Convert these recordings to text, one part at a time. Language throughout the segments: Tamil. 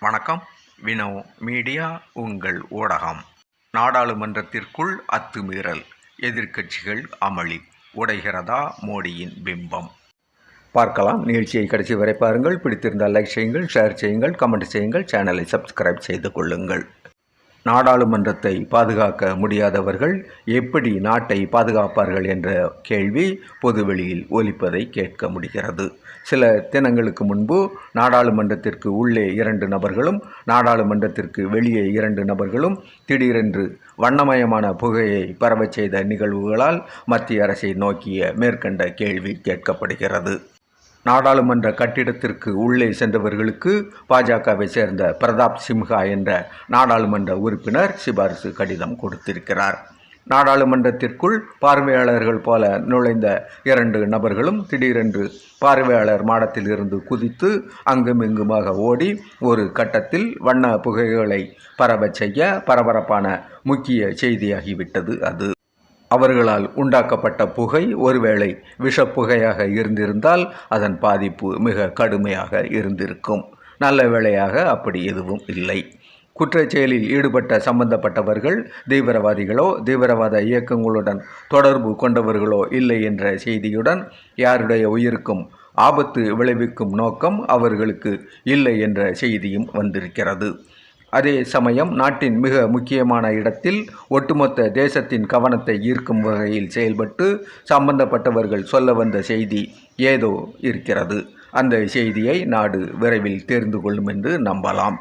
வணக்கம். வினோ மீடியா உங்கள் ஊடகம். நாடாளுமன்றத்திற்குள் அத்துமீறல். எதிர்க்கட்சிகள் அமளி. உடைகிறதா மோடியின் பிம்பம்? பார்க்கலாம். நிகழ்ச்சியை கடைசி வரை பாருங்கள். பிடித்திருந்தால் லைக் செய்யுங்கள் ஷேர் செய்யுங்கள் கமெண்ட் செய்யுங்கள் சேனலை சப்ஸ்கிரைப் செய்து கொள்ளுங்கள். நாடாளுமன்றத்தை பாதுகாக்க முடியாதவர்கள் எப்படி நாட்டை பாதுகாப்பார்கள் என்ற கேள்வி பொதுவெளியில் ஒலிப்பதை கேட்க முடிகிறது. சில தினங்களுக்கு முன்பு நாடாளுமன்றத்திற்கு உள்ளே இரண்டு நபர்களும் நாடாளுமன்றத்திற்கு வெளியே இரண்டு நபர்களும் திடீரென்று வண்ணமயமான புகையை பரவச் செய்த நிகழ்வுகளால் மத்திய அரசை நோக்கிய மேற்கண்ட கேள்வி கேட்கப்படுகிறது. நாடாளுமன்ற கட்டிடத்திற்கு உள்ளே சென்றவர்களுக்கு பாஜகவை சேர்ந்த பிரதாப் சிம்ஹா என்ற நாடாளுமன்ற உறுப்பினர் சிபாரிசு கடிதம் கொடுத்திருக்கிறார். நாடாளுமன்றத்திற்குள் பார்வையாளர்கள் போல நுழைந்த இரண்டு நபர்களும் திடீரென்று பார்வையாளர் மாடத்தில் இருந்து குதித்து அங்குமிங்குமாக ஓடி ஒரு கட்டத்தில் வண்ண புகைகளை பரவச் செய்ய பரபரப்பான முக்கிய செய்தியாகிவிட்டது அது. அவர்களால் உண்டாக்கப்பட்ட புகை ஒருவேளை விஷப்புகையாக இருந்திருந்தால் அதன் பாதிப்பு மிக கடுமையாக இருந்திருக்கும். நல்ல வேளையாக அப்படி எதுவும் இல்லை. குற்றச்செயலில் ஈடுபட்ட சம்பந்தப்பட்டவர்கள் தீவிரவாதிகளோ தீவிரவாத இயக்கங்களுடன் தொடர்பு கொண்டவர்களோ இல்லை என்ற செய்தியுடன் யாருடைய உயிருக்கும் ஆபத்து விளைவிக்கும் நோக்கம் அவர்களுக்கு இல்லை என்ற செய்தியும் வந்திருக்கிறது. அதே சமயம் நாட்டின் மிக முக்கியமான இடத்தில் ஒட்டுமொத்த தேசத்தின் கவனத்தை ஈர்க்கும் வகையில் செயல்பட்டு சம்பந்தப்பட்டவர்கள் சொல்ல வந்த செய்தி ஏதோ இருக்கிறது. அந்த செய்தியை நாடு விரைவில் தெரிந்து கொள்ளும் என்று நம்பலாம்.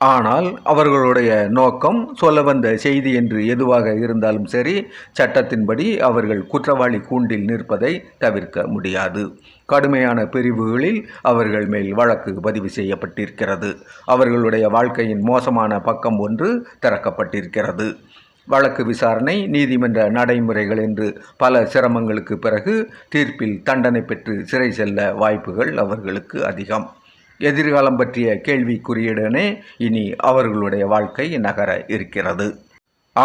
ஆனால் அவர்களுடைய நோக்கம் சொல்ல வந்த செய்தி என்று எதுவாக இருந்தாலும் சரி சட்டத்தின்படி அவர்கள் குற்றவாளி கூண்டில் நிற்பதை தவிர்க்க முடியாது. கடுமையான பிரிவுகளில் அவர்கள் மேல் வழக்கு பதிவு செய்யப்பட்டிருக்கிறது. அவர்களுடைய வாழ்க்கையின் மோசமான பக்கம் ஒன்று திறக்கப்பட்டிருக்கிறது. வழக்கு விசாரணை நீதிமன்ற நடைமுறைகள் என்று பல சிரமங்களுக்கு பிறகு தீர்ப்பில் தண்டனை பெற்று சிறை செல்ல வாய்ப்புகள் அவர்களுக்கு அதிகம். எதிர்காலம் பற்றிய கேள்விக்குறியுடனே இனி அவர்களுடைய வாழ்க்கை நகர இருக்கிறது.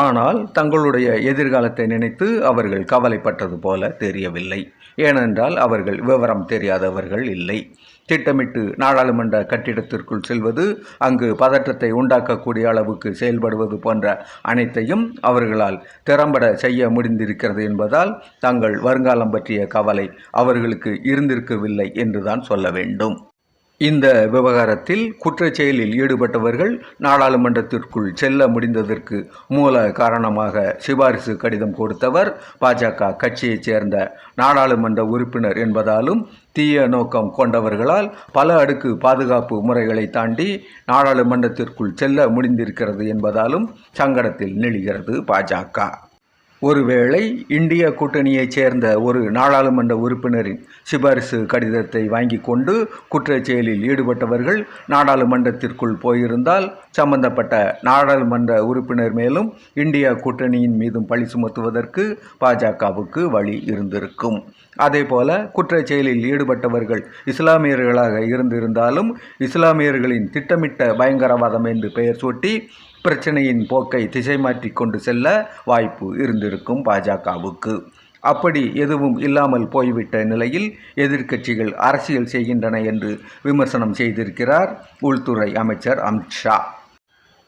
ஆனால் தங்களுடைய எதிர்காலத்தை நினைத்து அவர்கள் கவலைப்பட்டது போல தெரியவில்லை. ஏனென்றால் அவர்கள் விவரம் தெரியாதவர்கள் இல்லை. திட்டமிட்டு நாடாளுமன்ற கட்டிடத்திற்குள் செல்வது அங்கு பதற்றத்தை உண்டாக்கக்கூடிய அளவுக்கு செயல்படுவது போன்ற அனைத்தையும் அவர்களால் திறம்பட செய்ய முடிந்திருக்கிறது என்பதால் தங்கள் வருங்காலம் பற்றிய கவலை அவர்களுக்கு இருந்திருக்கவில்லை என்றுதான் சொல்ல வேண்டும். இந்த விவகாரத்தில் குற்றச்செயலில் ஈடுபட்டவர்கள் நாடாளுமன்றத்திற்குள் செல்ல முடிந்ததற்கு மூல காரணமாக சிபாரிசு கடிதம் கொடுத்தவர் பாஜக கட்சியைச் சேர்ந்த நாடாளுமன்ற உறுப்பினர் என்பதாலும் தீய நோக்கம் கொண்டவர்களால் பல அடுக்கு பாதுகாப்பு முறைகளை தாண்டி நாடாளுமன்றத்திற்குள் செல்ல முடிந்திருக்கிறது என்பதாலும் சங்கடத்தில் நெளிகிறது பாஜக. ஒருவேளை இந்திய கூட்டணியைச் சேர்ந்த ஒரு நாடாளுமன்ற உறுப்பினரின் சிபாரிசு கடிதத்தை வாங்கி கொண்டு குற்றச்செயலில் ஈடுபட்டவர்கள் நாடாளுமன்றத்திற்குள் போயிருந்தால் சம்பந்தப்பட்ட நாடாளுமன்ற உறுப்பினர் மேலும் இந்திய கூட்டணியின் மீதும் பழி சுமத்துவதற்கு பாஜகவுக்கு வழி இருந்திருக்கும். அதேபோல குற்றச்செயலில் ஈடுபட்டவர்கள் இஸ்லாமியர்களாக இருந்திருந்தாலும் இஸ்லாமியர்களின் திட்டமிட்ட பயங்கரவாதம் என்று பெயர் சூட்டி பிரச்சனையின் போக்கை திசை மாற்றி கொண்டு செல்ல வாய்ப்பு இருந்திருக்கும் பாஜகவுக்கு. அப்படி எதுவும் இல்லாமல் போய்விட்ட நிலையில் எதிர்க்கட்சிகள் அரசியல் செய்கின்றன என்று விமர்சனம் செய்திருக்கிறார் உள்துறை அமைச்சர் அமித்ஷா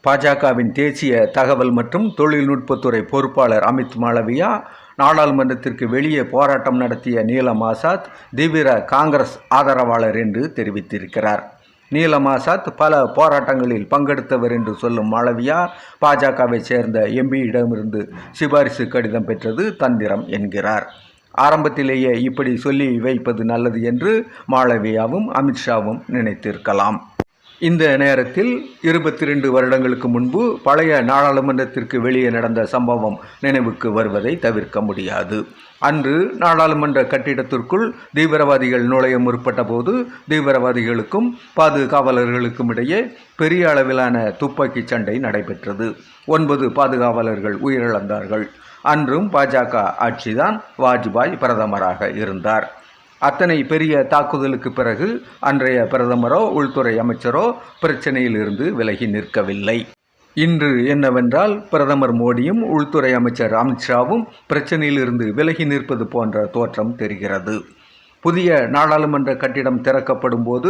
பாஜகவின் தேசிய தகவல் மற்றும் தொழில்நுட்பத்துறை பொறுப்பாளர் அமித் மாளவியா நாடாளுமன்றத்திற்கு வெளியே போராட்டம் நடத்திய நீலம் ஆசாத் தீவிர காங்கிரஸ் ஆதரவாளர் என்று தெரிவித்திருக்கிறார். நீலம் ஆசாத் பல போராட்டங்களில் பங்கெடுத்தவர் என்று சொல்லும் மாளவியா பாஜகவை சேர்ந்த எம்பியிடமிருந்து சிபாரிசு கடிதம் பெற்றது தந்திரம் என்கிறார். ஆரம்பத்திலேயே இப்படி சொல்லி வைப்பது நல்லது என்று மாளவியாவும் அமித்ஷாவும் நினைத்திருக்கலாம். இந்த நேரத்தில் இருபத்தி ரெண்டு வருடங்களுக்கு முன்பு பழைய நாடாளுமன்றத்திற்கு வெளியே நடந்த சம்பவம் நினைவுக்கு வருவதை தவிர்க்க முடியாது. அன்று நாடாளுமன்ற கட்டிடத்திற்குள் தீவிரவாதிகள் நுழைய முற்பட்ட போது தீவிரவாதிகளுக்கும் பாதுகாவலர்களுக்கும் இடையே பெரிய அளவிலான துப்பாக்கி சண்டை நடைபெற்றது. ஒன்பது பாதுகாவலர்கள் உயிரிழந்தார்கள். அன்றும் பாஜக ஆட்சிதான் வாஜ்பாய் பிரதமராக இருந்தார். அத்தனை பெரிய தாக்குதலுக்கு பிறகு அன்றைய பிரதமரோ உள்துறை அமைச்சரோ பிரச்சனையிலிருந்து விலகி நிற்கவில்லை. இன்று என்னவென்றால் பிரதமர் மோடியும் உள்துறை அமைச்சர் அமித்ஷாவும் பிரச்சனையிலிருந்து விலகி நிற்பது போன்ற தோற்றம் தெரிகிறது. புதிய நாடாளுமன்ற கட்டிடம் திறக்கப்படும் போது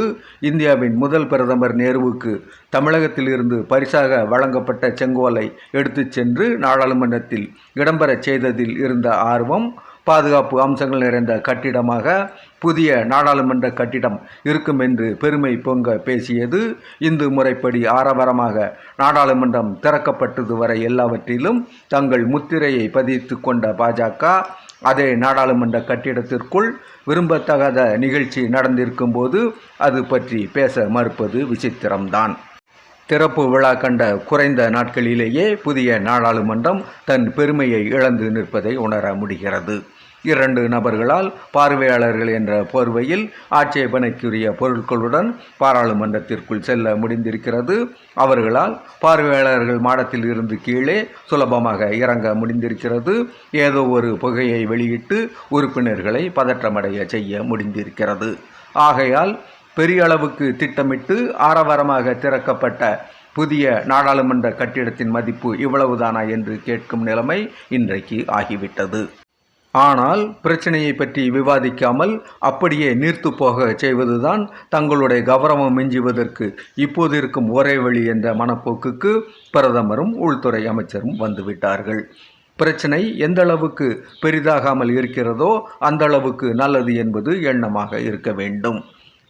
இந்தியாவின் முதல் பிரதமர் நேருவுக்கு தமிழகத்தில் இருந்து பரிசாக வழங்கப்பட்ட செங்கோலை எடுத்துச் சென்று நாடாளுமன்றத்தில் இடம்பெறச் செய்ததில் இருந்த ஆர்வம் பாதுகாப்பு அம்சங்கள் நிறைந்த கட்டிடமாக புதிய நாடாளுமன்ற கட்டிடம் இருக்கும் என்று பெருமை பொங்க பேசியது. இந்து முறைப்படி ஆரவாரமாக நாடாளுமன்றம் திறக்கப்பட்டது வரை எல்லாவற்றிலும் தங்கள் முத்திரையை பதித்து கொண்ட பாஜக அதே நாடாளுமன்ற கட்டிடத்திற்குள் விரும்பத்தகாத நிகழ்ச்சி நடந்திருக்கும் போது அது பற்றி பேச மறுப்பது விசித்திரம்தான். திறப்பு விழா கண்ட குறைந்த நாட்களிலேயே புதிய நாடாளுமன்றம் தன் பெருமையை இழந்து நிற்பதை உணர முடிகிறது. இரண்டு நபர்களால் பார்வையாளர்கள் என்ற போர்வையில் ஆட்சேபனைக்குரிய பொருட்களுடன் பாராளுமன்றத்திற்குள் செல்ல முடிந்திருக்கிறது. அவர்களால் பார்வையாளர்கள் மாடத்தில் இருந்து கீழே சுலபமாக இறங்க முடிந்திருக்கிறது. ஏதோ ஒரு புகையை வெளியிட்டு உறுப்பினர்களை பதற்றமடைய செய்ய முடிந்திருக்கிறது. ஆகையால் பெரிய அளவுக்கு திட்டமிட்டு ஆரவாரமாக திறக்கப்பட்ட புதிய நாடாளுமன்ற கட்டிடத்தின் மதிப்பு இவ்வளவுதானா என்று கேட்கும் நிலைமை இன்றைக்கு ஆகிவிட்டது. ஆனால் பிரச்சனையை பற்றி விவாதிக்காமல் அப்படியே நீர்த்து போக செய்வதுதான் தங்களுடைய கௌரவம் மிஞ்சுவதற்கு இப்போது இருக்கும் ஒரே வழி என்ற மனப்போக்குக்கு பிரதமரும் உள்துறை அமைச்சரும் வந்துவிட்டார்கள். பிரச்சனை எந்த அளவுக்கு பெரிதாகாமல் இருக்கிறதோ அந்த அளவுக்கு நல்லது என்பது எண்ணமாக இருக்க வேண்டும்.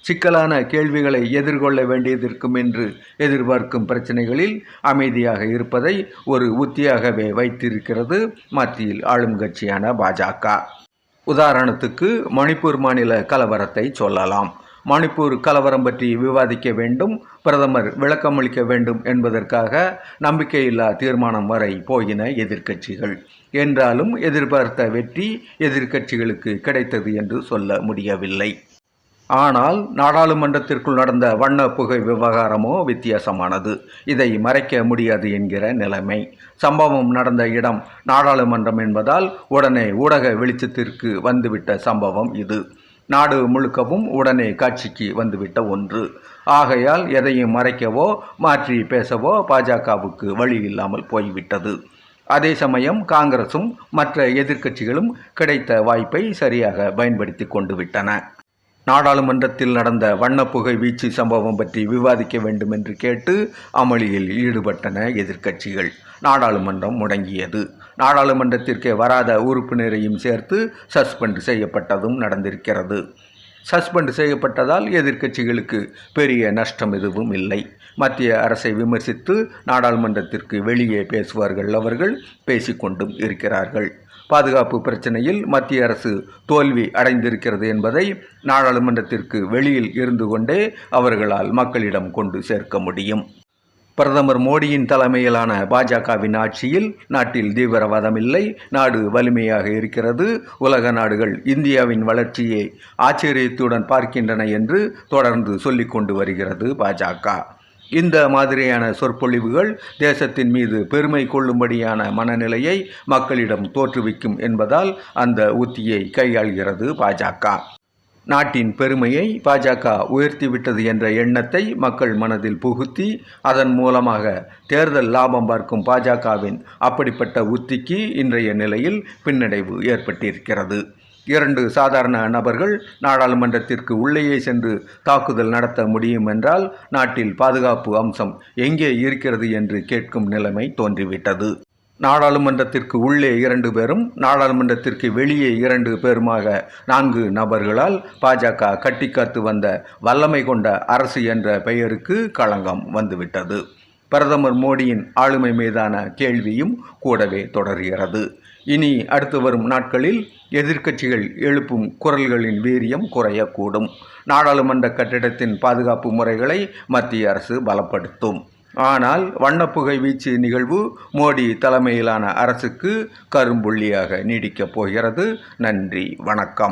சிக்கலான கேள்விகளை எதிர்கொள்ள வேண்டியதிருக்கும் என்று எதிர்பார்க்கும் பிரச்சனைகளில் அமைதியாக இருப்பதை ஒரு உத்தியாகவே வைத்திருக்கிறது மத்தியில் ஆளும் கட்சியான பாஜக. உதாரணத்துக்கு மணிப்பூர் மாநில கலவரத்தை சொல்லலாம். மணிப்பூர் கலவரம் பற்றி விவாதிக்க வேண்டும் பிரதமர் விளக்கமளிக்க வேண்டும் என்பதற்காக நம்பிக்கையில்லா தீர்மானம் வரை போயின எதிர்க்கட்சிகள். என்றாலும் எதிர்பார்த்த வெற்றி எதிர்க்கட்சிகளுக்கு கிடைத்தது என்று சொல்ல முடியவில்லை. ஆனால் நாடாளுமன்றத்திற்குள் நடந்த வண்ண புகை விவகாரமோ வித்தியாசமானது. இதை மறைக்க முடியாது என்கிற நிலைமை. சம்பவம் நடந்த இடம் நாடாளுமன்றம் என்பதால் உடனே ஊடக வெளிச்சத்திற்கு வந்துவிட்ட சம்பவம் இது. நாடு முழுக்கவும் உடனே காட்சிக்கு வந்துவிட்ட ஒன்று. ஆகையால் எதையும் மறைக்கவோ மாற்றி பேசவோ பாஜகவுக்கு வழி இல்லாமல் போய்விட்டது. அதே சமயம் காங்கிரசும் மற்ற எதிர்க்கட்சிகளும் கிடைத்த வாய்ப்பை சரியாக பயன்படுத்தி கொண்டு விட்டன. நாடாளுமன்றத்தில் நடந்த வண்ணப்புகை வீச்சு சம்பவம் பற்றி விவாதிக்க வேண்டும் என்று கேட்டு அமளியில் ஈடுபட்டன எதிர்க்கட்சிகள். நாடாளுமன்றம் முடங்கியது. நாடாளுமன்றத்திற்கே வராத உறுப்பினரையும் சேர்த்து சஸ்பெண்ட் செய்யப்பட்டதும் நடந்திருக்கிறது. சஸ்பெண்ட் செய்யப்பட்டதால் எதிர்க்கட்சிகளுக்கு பெரிய நஷ்டம் எதுவும் இல்லை. மத்திய அரசை விமர்சித்து நாடாளுமன்றத்திற்கு வெளியே பேசுவார்கள் அவர்கள் பேசிக்கொண்டும் இருக்கிறார்கள். பாதுகாப்பு பிரச்சனையில் மத்திய அரசு தோல்வி அடைந்திருக்கிறது என்பதை நாடாளுமன்றத்திற்கு வெளியில் இருந்து கொண்டே அவர்களால் மக்களிடம் கொண்டு சேர்க்க முடியும். பிரதமர் மோடியின் தலைமையிலான பாஜகவின் ஆட்சியில் நாட்டில் தீவிரவாதம் இல்லை நாடு வலிமையாக இருக்கிறது உலக நாடுகள் இந்தியாவின் வளர்ச்சியை ஆச்சரியத்துடன் பார்க்கின்றன என்று தொடர்ந்து சொல்லிக்கொண்டு வருகிறது பாஜக. இந்த மாதிரியான சொற்பொழிவுகள் தேசத்தின் மீது பெருமை கொள்ளும்படியான மனநிலையை மக்களிடம் தோற்றுவிக்கும் என்பதால் அந்த உத்தியை கையாள்கிறது பாஜக. நாட்டின் பெருமையை பாஜக உயர்த்திவிட்டது என்ற எண்ணத்தை மக்கள் மனதில் புகுத்தி அதன் மூலமாக தேர்தல் லாபம் பார்க்கும் பாஜகவின் அப்படிப்பட்ட உத்திக்கு இன்றைய நிலையில் பின்னடைவு ஏற்பட்டிருக்கிறது. இரண்டு சாதாரண நபர்கள் நாடாளுமன்றத்திற்கு உள்ளேயே சென்று தாக்குதல் நடத்த முடியும் என்றால் நாட்டில் பாதுகாப்பு அம்சம் எங்கே இருக்கிறது என்று கேட்கும் நிலைமை தோன்றிவிட்டது. நாடாளுமன்றத்திற்கு உள்ளே இரண்டு பேரும் நாடாளுமன்றத்திற்கு வெளியே இரண்டு பேருமாக நான்கு நபர்களால் பாஜக கட்டிக்காத்து வந்த வல்லமை கொண்ட அரசு என்ற பெயருக்கு களங்கம் வந்துவிட்டது. பிரதமர் மோடியின் ஆளுமை மீதான கேள்வியும் கூடவே தொடர்கிறது. இனி அடுத்து வரும் நாட்களில் எதிர்க்கட்சிகள் எழுப்பும் குரல்களின் வீரியம் குறையக்கூடும். நாடாளுமன்ற கட்டிடத்தின் பாதுகாப்பு முறைகளை மத்திய அரசு பலப்படுத்தும். ஆனால் வண்ணப்புகை வீச்சு நிகழ்வு மோடி தலைமையிலான அரசுக்கு கரும்புள்ளியாக நீடிக்கப் போகிறது. நன்றி வணக்கம்.